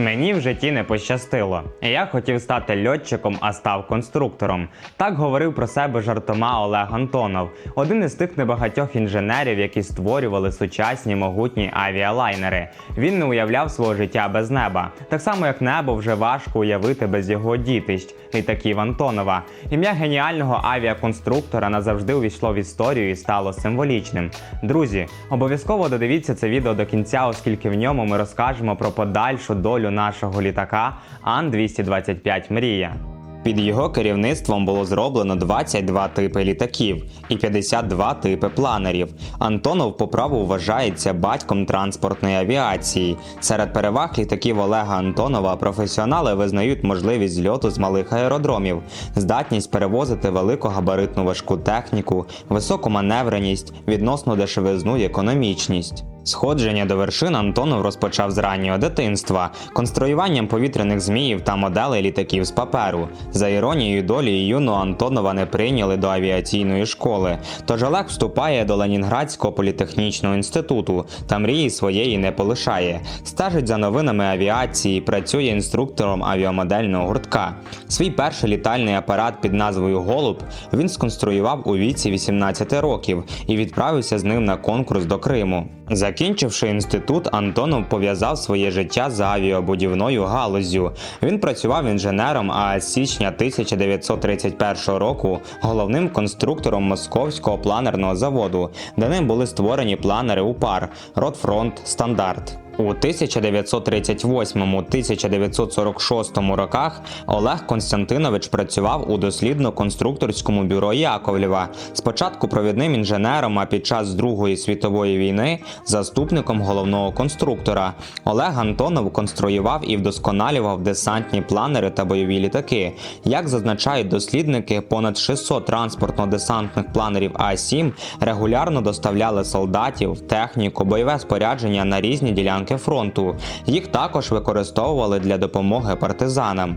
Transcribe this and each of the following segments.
Мені в житті не пощастило. Я хотів стати льотчиком, а став конструктором. Так говорив про себе жартома Олег Антонов, один із тих небагатьох інженерів, які створювали сучасні могутні авіалайнери. Він не уявляв свого життя без неба. Так само, як небо вже важко уявити без його дітищ, літаків Антонова. Ім'я геніального авіаконструктора назавжди увійшло в історію і стало символічним. Друзі, обов'язково додивіться це відео до кінця, оскільки в ньому ми розкажемо про подальшу долю нашого літака Ан-225 Мрія. Під його керівництвом було зроблено 22 типи літаків і 52 типи планерів. Антонов по праву вважається батьком транспортної авіації. Серед переваг літаків Олега Антонова професіонали визнають можливість зльоту з малих аеродромів, здатність перевозити великогабаритну важку техніку, високу маневреність, відносну дешевизну і економічність. Сходження до вершин Антонов розпочав з раннього дитинства, конструюванням повітряних зміїв та моделей літаків з паперу. За іронією долі юного Антонова не прийняли до авіаційної школи. Тож Олег вступає до Ленінградського політехнічного інституту та мрії своєї не полишає. Стежить за новинами авіації, працює інструктором авіамодельного гуртка. Свій перший літальний апарат під назвою Голуб він сконструював у віці 18 років і відправився з ним на конкурс до Криму. Закінчивши інститут, Антонов пов'язав своє життя з авіабудівною галузю. Він працював інженером, а з січня 1931 року головним конструктором московського планерного заводу, де ним були створені планери УПАР, Ротфронт, Стандарт. У 1938-1946 роках Олег Константинович працював у дослідно-конструкторському бюро Яковлєва. Спочатку провідним інженером, а під час Другої світової війни заступником головного конструктора. Олег Антонов конструював і вдосконалював десантні планери та бойові літаки. Як зазначають дослідники, понад 600 транспортно-десантних планерів А-7 регулярно доставляли солдатів, техніку, бойове спорядження на різні ділянки фронту. Їх також використовували для допомоги партизанам.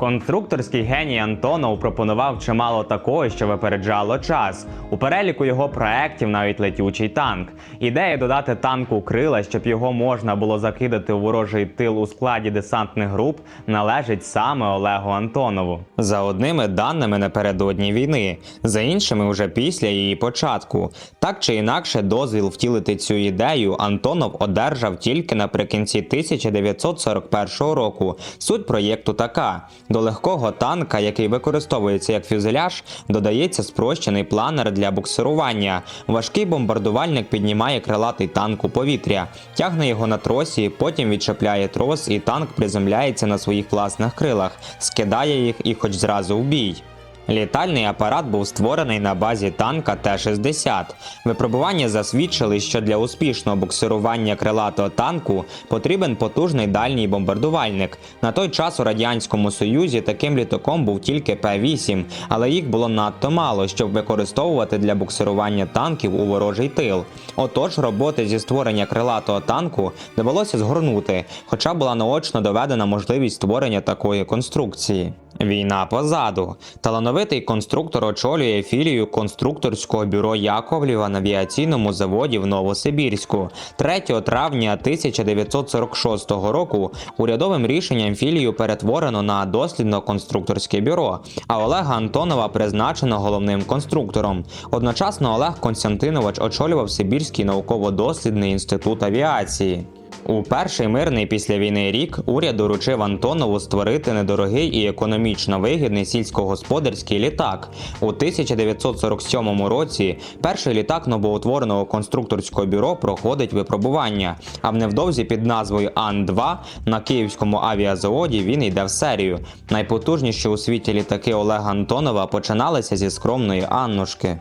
Конструкторський геній Антонов пропонував чимало такого, що випереджало час. У переліку його проєктів навіть летючий танк. Ідея додати танку крила, щоб його можна було закидати у ворожий тил у складі десантних груп, належить саме Олегу Антонову. За одними даними напередодні війни, за іншими вже після її початку. Так чи інакше, дозвіл втілити цю ідею Антонов одержав тільки наприкінці 1941 року. Суть проєкту така. До легкого танка, який використовується як фюзеляж, додається спрощений планер для буксирування. Важкий бомбардувальник піднімає крилатий танк у повітря, тягне його на тросі, потім відчепляє трос, і танк приземляється на своїх власних крилах, скидає їх і хоч зразу в бій. Літальний апарат був створений на базі танка Т-60. Випробування засвідчили, що для успішного буксирування крилатого танку потрібен потужний дальній бомбардувальник. На той час у радянському союзі таким літаком був тільки П-8, але їх було надто мало, щоб використовувати для буксирування танків у ворожий тил. Отож, роботи зі створення крилатого танку довелося згорнути, хоча була наочно доведена можливість створення такої конструкції. Війна позаду. Талановитий конструктор очолює філію конструкторського бюро Яковлєва на авіаційному заводі в Новосибірську. 3 травня 1946 року урядовим рішенням філію перетворено на дослідно-конструкторське бюро, а Олега Антонова призначено головним конструктором. Одночасно Олег Константинович очолював Сибірський науково-дослідний інститут авіації. У перший мирний після війни рік уряд доручив Антонову створити недорогий і економічно вигідний сільськогосподарський літак. У 1947 році перший літак новоутвореного конструкторського бюро проходить випробування. А в невдовзі під назвою Ан-2 на київському авіазаводі він йде в серію. Найпотужніші у світі літаки Олега Антонова починалися зі скромної Аннушки.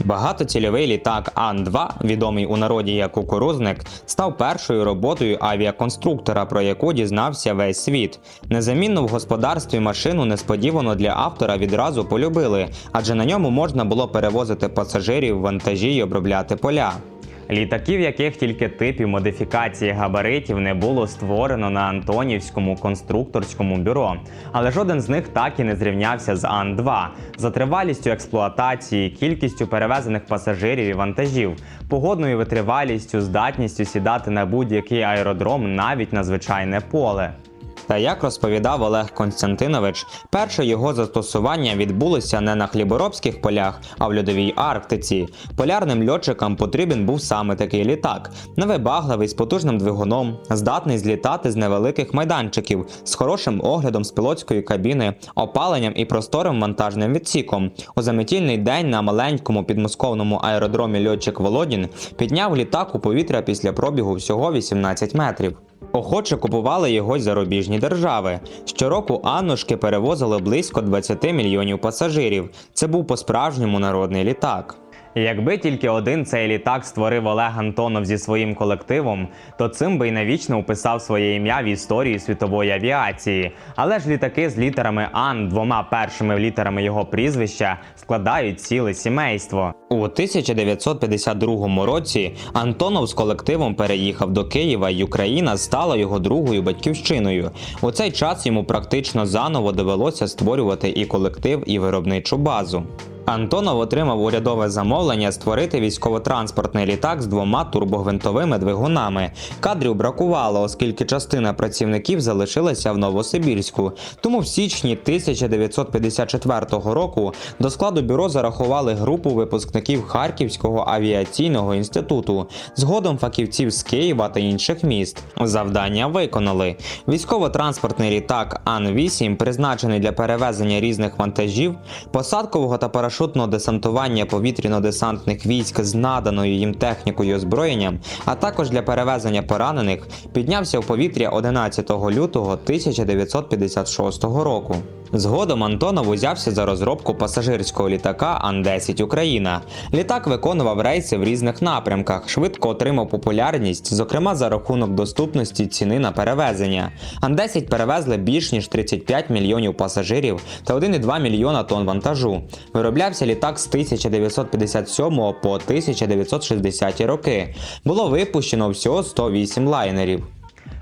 Багатоцільовий літак Ан-2, відомий у народі як кукурузник, став першою роботою авіаконструктора, про яку дізнався весь світ. Незамінну в господарстві машину несподівано для автора відразу полюбили, адже на ньому можна було перевозити пасажирів, вантажі й обробляти поля. Літаків, яких тільки типів модифікації габаритів не було створено на Антонівському конструкторському бюро, але жоден з них так і не зрівнявся з Ан-2 за тривалістю експлуатації, кількістю перевезених пасажирів і вантажів, погодною витривалістю, здатністю сідати на будь-який аеродром, навіть на звичайне поле. Та як розповідав Олег Константинович, перше його застосування відбулося не на хліборобських полях, а в льодовій Арктиці. Полярним льотчикам потрібен був саме такий літак, невибагливий з потужним двигуном, здатний злітати з невеликих майданчиків, з хорошим оглядом з пілотської кабіни, опаленням і просторим вантажним відсіком. У заметільний день на маленькому підмосковному аеродромі льотчик Володін підняв літак у повітря після пробігу всього 18 метрів. Охоче купували його зарубіжні держави. Щороку Аннушки перевозили близько 20 мільйонів пасажирів. Це був по-справжньому народний літак. Якби тільки один цей літак створив Олег Антонов зі своїм колективом, то цим би й навічно уписав своє ім'я в історії світової авіації. Але ж літаки з літерами Ан, двома першими літерами його прізвища, складають ціле сімейство. У 1952 році Антонов з колективом переїхав до Києва, і Україна стала його другою батьківщиною. У цей час йому практично заново довелося створювати і колектив, і виробничу базу. Антонов отримав урядове замовлення створити військово-транспортний літак з двома турбогвинтовими двигунами. Кадрів бракувало, оскільки частина працівників залишилася в Новосибірську. Тому в січні 1954 року до складу бюро зарахували групу випускників Харківського авіаційного інституту, згодом фахівців з Києва та інших міст. Завдання виконали. Військово-транспортний літак Ан-8, призначений для перевезення різних вантажів, посадкового та парашутного десантування повітряно-десантних військ з наданою їм технікою і озброєнням, а також для перевезення поранених, піднявся в повітря 11 лютого 1956 року. Згодом Антонов узявся за розробку пасажирського літака Ан-10 Україна. Літак виконував рейси в різних напрямках, швидко отримав популярність, зокрема за рахунок доступності ціни на перевезення. Ан-10 перевезли більш ніж 35 мільйонів пасажирів та 1,2 мільйона тонн вантажу. Вироблявся літак з 1957 по 1960 роки. Було випущено всього 108 лайнерів.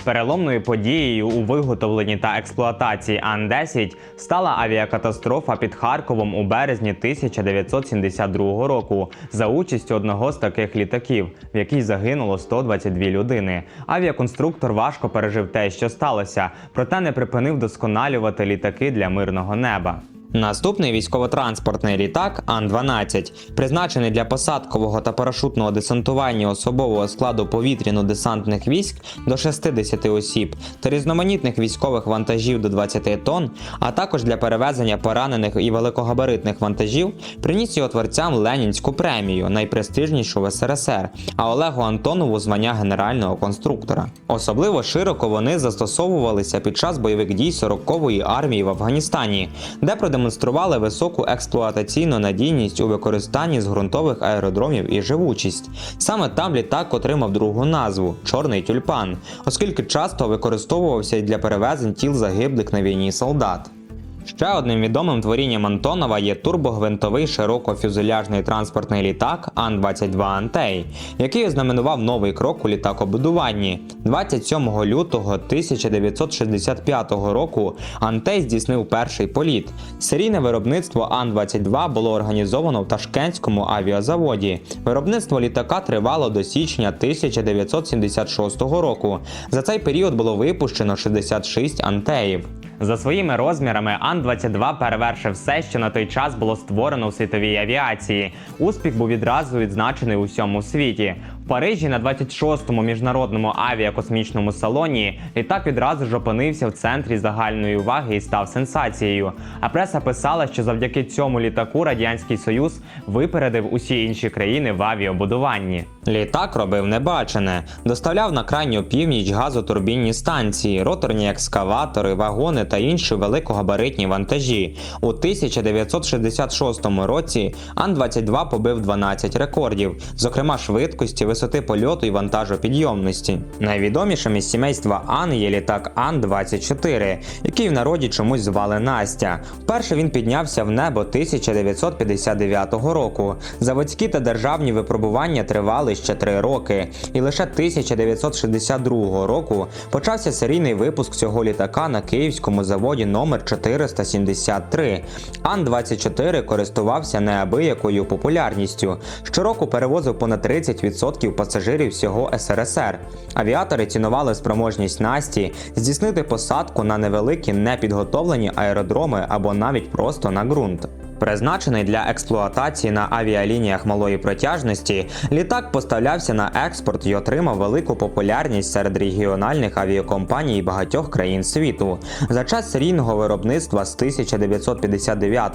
Переломною подією у виготовленні та експлуатації Ан-10 стала авіакатастрофа під Харковом у березні 1972 року за участю одного з таких літаків, в якій загинуло 122 людини. Авіаконструктор важко пережив те, що сталося, проте не припинив досконалювати літаки для мирного неба. Наступний військово-транспортний літак Ан-12, призначений для посадкового та парашутного десантування особового складу повітряно-десантних військ до 60 осіб та різноманітних військових вантажів до 20 тонн, а також для перевезення поранених і великогабаритних вантажів, приніс його творцям Ленінську премію, найпрестижнішу в СРСР, а Олегу Антонову звання генерального конструктора. Особливо широко вони застосовувалися під час бойових дій 40-ї армії в Афганістані, де продемонстрували високу експлуатаційну надійність у використанні з ґрунтових аеродромів і живучість. Саме там літак отримав другу назву Чорний тюльпан, оскільки часто використовувався й для перевезень тіл загиблих на війні солдат. Ще одним відомим творінням Антонова є турбогвинтовий широкофюзеляжний транспортний літак Ан-22 Антей, який ознаменував новий крок у літакобудуванні. 27 лютого 1965 року Антей здійснив перший політ. Серійне виробництво Ан-22 було організовано в Ташкентському авіазаводі. Виробництво літака тривало до січня 1976 року. За цей період було випущено 66 антеїв. За своїми розмірами Ан-22 перевершив все, що на той час було створено у світовій авіації. Успіх був відразу відзначений у всьому світі. Парижі на 26-му міжнародному авіакосмічному салоні літак відразу ж опинився в центрі загальної уваги і став сенсацією. А преса писала, що завдяки цьому літаку Радянський Союз випередив усі інші країни в авіабудуванні. Літак робив небачене, доставляв на крайню північ газотурбінні станції, роторні екскаватори, вагони та інші великогабаритні вантажі. У 1966 році Ан-22 побив 12 рекордів, зокрема швидкості, висоти польоту і вантажопідйомності. Найвідомішим із сімейства Ан є літак Ан-24, який в народі чомусь звали Настя. Вперше він піднявся в небо 1959 року. Заводські та державні випробування тривали ще три роки, і лише 1962 року почався серійний випуск цього літака на київському заводі номер 473. Ан-24 користувався неабиякою популярністю. Щороку перевозив понад 30% пасажирів всього СРСР. Авіатори цінували спроможність Насті здійснити посадку на невеликі непідготовлені аеродроми або навіть просто на ґрунт. Призначений для експлуатації на авіалініях малої протяжності, літак поставлявся на експорт і отримав велику популярність серед регіональних авіакомпаній багатьох країн світу. За час серійного виробництва з 1959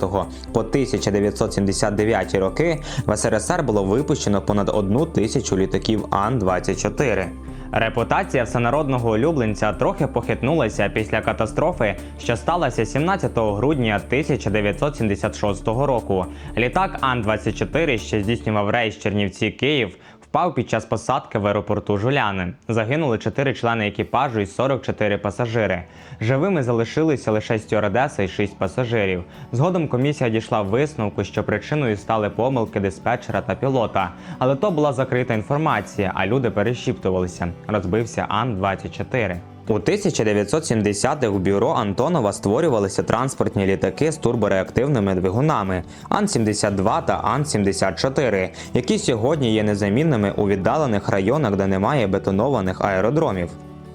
по 1979 роки в СРСР було випущено понад одну тисячу літаків Ан-24. Репутація всенародного улюбленця трохи похитнулася після катастрофи, що сталася 17 грудня 1976 року. Літак Ан-24, що здійснював рейс Чернівці Київ, впав під час посадки в аеропорту Жуляни. Загинули 4 члени екіпажу і 44 пасажири. Живими залишилися лише стюардеса і 6 пасажирів. Згодом комісія дійшла висновку, що причиною стали помилки диспетчера та пілота. Але то була закрита інформація, а люди перешіптувалися. Розбився Ан-24. У 1970-х у бюро Антонова створювалися транспортні літаки з турбореактивними двигунами Ан-72 та Ан-74, які сьогодні є незамінними у віддалених районах, де немає бетонованих аеродромів.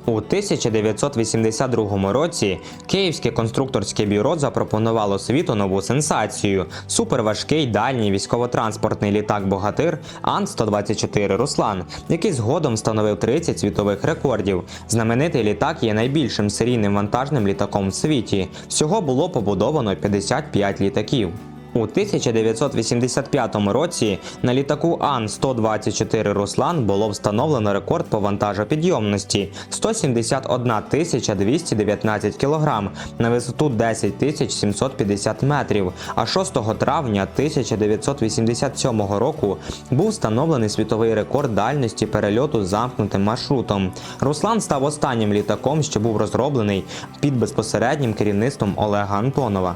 У 1982 році Київське конструкторське бюро запропонувало світу нову сенсацію суперважкий дальній військово-транспортний літак Богатир Ан-124 Руслан, який згодом встановив 30 світових рекордів. Знаменитий літак є найбільшим серійним вантажним літаком в світі. Всього було побудовано 55 літаків. У 1985 році на літаку Ан-124 Руслан було встановлено рекорд по вантажопідйомності 171 тисяча 219 кг на висоту 10 тисяч 750 метрів. А 6 травня 1987 року був встановлений світовий рекорд дальності перельоту замкнутим маршрутом. Руслан став останнім літаком, що був розроблений під безпосереднім керівництвом Олега Антонова.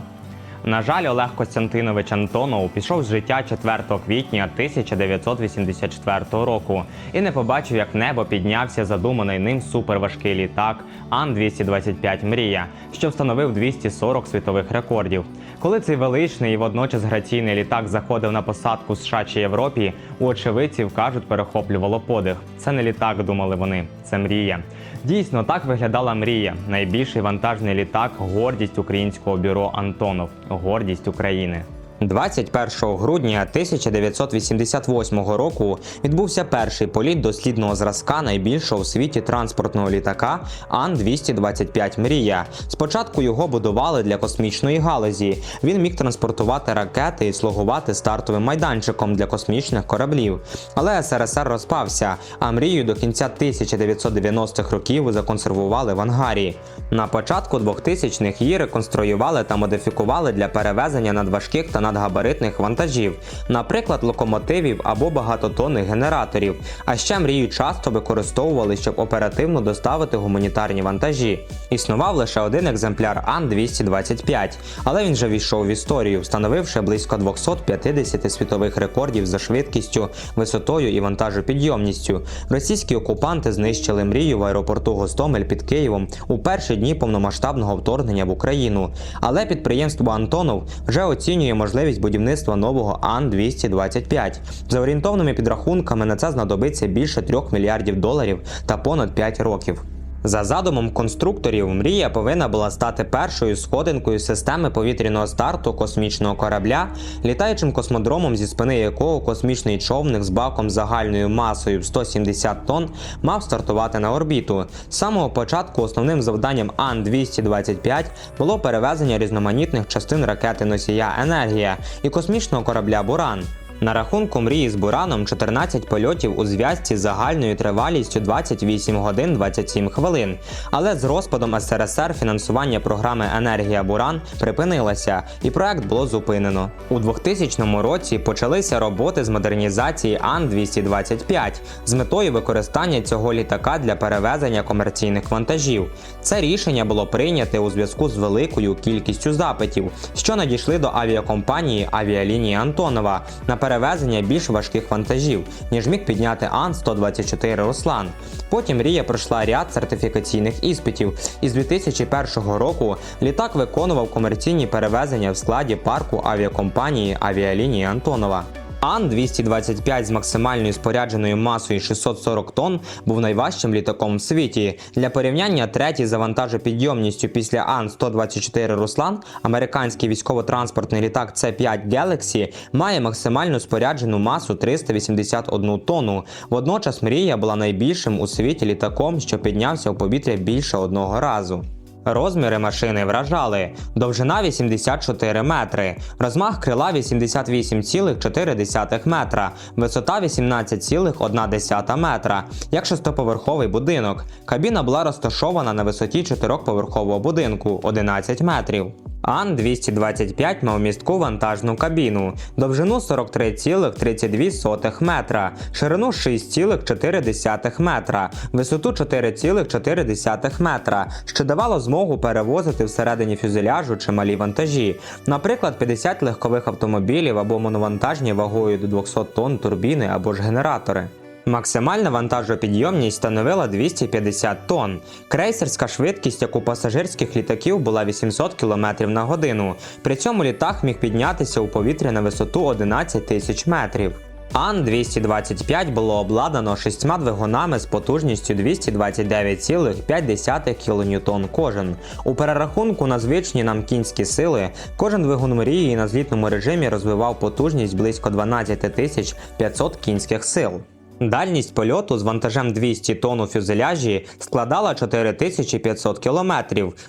На жаль, Олег Костянтинович Антонов пішов з життя 4 квітня 1984 року і не побачив, як в небо піднявся задуманий ним суперважкий літак Ан-225 Мрія, що встановив 240 світових рекордів. Коли цей величний і водночас граційний літак заходив на посадку США чи Європі, у очевидців кажуть, перехоплювало подих. Це не літак, думали вони, це мрія. Дійсно, так виглядала мрія. Найбільший вантажний літак гордість українського бюро Антонов, гордість України. 21 грудня 1988 року відбувся перший політ дослідного зразка найбільшого в світі транспортного літака Ан-225 Мрія. Спочатку його будували для космічної галузі. Він міг транспортувати ракети і слугувати стартовим майданчиком для космічних кораблів. Але СРСР розпався, а мрію до кінця 1990-х років законсервували в ангарі. На початку 2000-х її реконструювали та модифікували для перевезення надважких та надгабаритних вантажів, наприклад, локомотивів або багатотонних генераторів. А ще мрію часто використовували, щоб оперативно доставити гуманітарні вантажі. Існував лише один екземпляр Ан-225, але він же війшов в історію, встановивши близько 250 світових рекордів за швидкістю, висотою і вантажопідйомністю. Російські окупанти знищили мрію в аеропорту Гостомель під Києвом у перші дні повномасштабного вторгнення в Україну. Але підприємство Антонов вже оцінює можливість будівництва нового Ан-225. За орієнтовними підрахунками на це знадобиться більше 3 мільярдів доларів та понад 5 років. За задумом конструкторів, мрія повинна була стати першою сходинкою системи повітряного старту космічного корабля, літаючим космодромом, зі спини якого космічний човник з баком загальною масою в 170 тонн мав стартувати на орбіту. З самого початку основним завданням Ан-225 було перевезення різноманітних частин ракети носія Енергія і космічного корабля Буран. На рахунку мрії з Бураном 14 польотів у зв'язці з загальною тривалістю 28 годин 27 хвилин. Але з розпадом СРСР фінансування програми Енергія Буран припинилося, і проект було зупинено. У 2000 році почалися роботи з модернізації Ан-225 з метою використання цього літака для перевезення комерційних вантажів. Це рішення було прийняте у зв'язку з великою кількістю запитів, що надійшли до авіакомпанії авіалінії Антонова на перевезення більш важких вантажів, ніж міг підняти Ан-124 Руслан. Потім Мрія пройшла ряд сертифікаційних іспитів, і з 2001 року літак виконував комерційні перевезення в складі парку авіакомпанії авіалінії Антонова. Ан-225 з максимальною спорядженою масою 640 тонн був найважчим літаком в світі. Для порівняння третій за вантажопідйомністю після Ан-124 Руслан, американський військово-транспортний літак C-5 Galaxy має максимальну споряджену масу 381 тонну. Водночас Мрія була найбільшим у світі літаком, що піднявся в повітря більше одного разу. Розміри машини вражали: довжина 84 метри, розмах крила 88,4 метра, висота 18,1 метра, як шестоповерховий будинок. Кабіна була розташована на висоті чотирьохповерхового будинку 11 метрів. Ан-225 мав містку вантажну кабіну, довжину 43,32 метра, ширину 6,4 метра, висоту 4,4 метра, що давало змогу перевозити всередині фюзеляжу чималі вантажі, наприклад, 50 легкових автомобілів або моновантажні вагою до 200 тонн турбіни або ж генератори. Максимальна вантажопідйомність становила 250 тонн. Крейсерська швидкість, як у пасажирських літаків, була 800 км на годину. При цьому літак міг піднятися у повітря на висоту 11 тисяч метрів. Ан-225 було обладнано шістьма двигунами з потужністю 229,5 кН кожен. У перерахунку на звичні нам кінські сили кожен двигун мрії на злітному режимі розвивав потужність близько 12 500 кінських сил. Дальність польоту з вантажем 200 тонн у фюзеляжі складала 4500 км,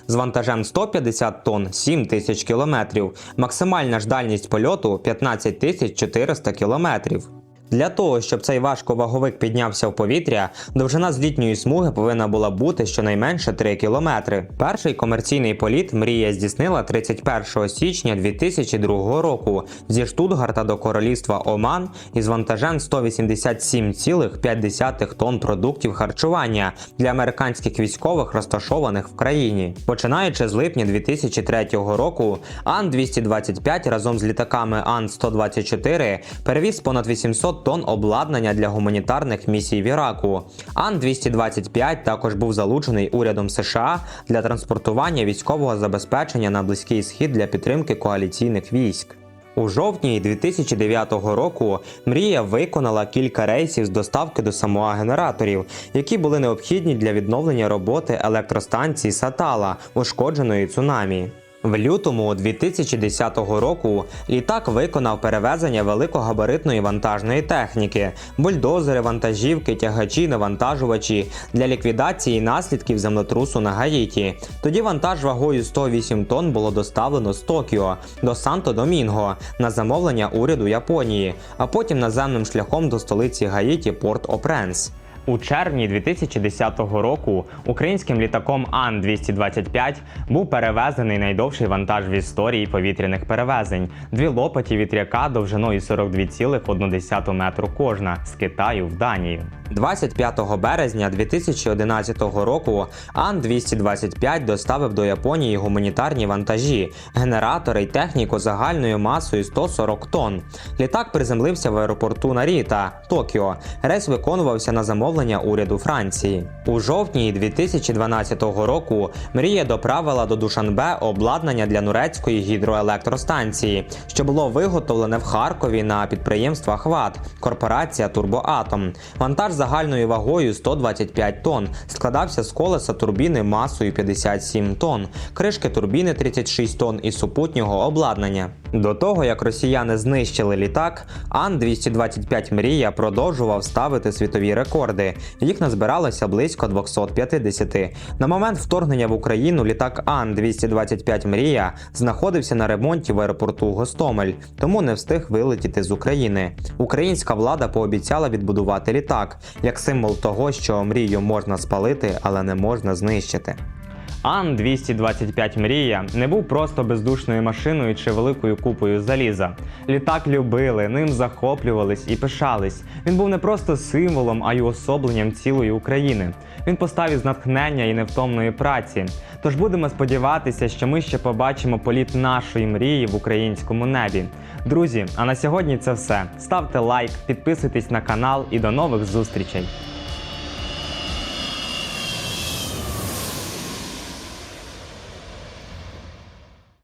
з вантажем 150 тонн 7000 км. Максимальна ж дальність польоту 15400 км. Для того, щоб цей важковаговик піднявся в повітря, довжина злітньої смуги повинна була бути щонайменше 3 км. Перший комерційний політ мрія здійснила 31 січня 2002 року зі Штутгарта до королівства Оман із вантажем 187,5 тонн продуктів харчування для американських військових, розташованих в країні. Починаючи з липня 2003 року, Ан-225 разом з літаками Ан-124 перевіз понад 800 тонн обладнання для гуманітарних місій в Іраку. Ан-225 також був залучений урядом США для транспортування військового забезпечення на Близький Схід для підтримки коаліційних військ. У жовтні 2009 року Мрія виконала кілька рейсів з доставки до Самоа генераторів, які були необхідні для відновлення роботи електростанції Сатала, ушкодженої цунамі. В лютому 2010 року літак виконав перевезення великогабаритної вантажної техніки, бульдозери, вантажівки, тягачі, навантажувачі для ліквідації наслідків землетрусу на Гаїті. Тоді вантаж вагою 108 тонн було доставлено з Токіо до Санто-Домінго на замовлення уряду Японії, а потім наземним шляхом до столиці Гаїті Порт-О-Пренс. У червні 2010 року українським літаком Ан-225 був перевезений найдовший вантаж в історії повітряних перевезень дві лопаті вітряка довжиною 42,1 метру кожна з Китаю в Данію. 25 березня 2011 року Ан-225 доставив до Японії гуманітарні вантажі, генератори й техніку загальною масою 140 тонн. Літак приземлився в аеропорту Наріта, Токіо. Рейс виконувався на замовлення уряду Франції. У жовтні 2012 року Мрія доправила до Душанбе обладнання для Нурецької гідроелектростанції, що було виготовлене в Харкові на підприємства Хват, корпорація Турбоатом. Вантаж загальною вагою 125 тонн складався з колеса турбіни масою 57 тонн, кришки турбіни 36 тонн і супутнього обладнання. До того як росіяни знищили літак, Ан-225 Мрія продовжував ставити світові рекорди. Їх назбиралося близько 250. На момент вторгнення в Україну літак Ан-225 Мрія знаходився на ремонті в аеропорту Гостомель, тому не встиг вилетіти з України. Українська влада пообіцяла відбудувати літак як символ того, що мрію можна спалити, але не можна знищити. Ан-225 Мрія не був просто бездушною машиною чи великою купою заліза. Літак любили, ним захоплювались і пишались. Він був не просто символом, а й уособленням цілої України. Він постав із натхнення і невтомної праці. Тож будемо сподіватися, що ми ще побачимо політ нашої мрії в українському небі. Друзі, а на сьогодні це все. Ставте лайк, підписуйтесь на канал і до нових зустрічей.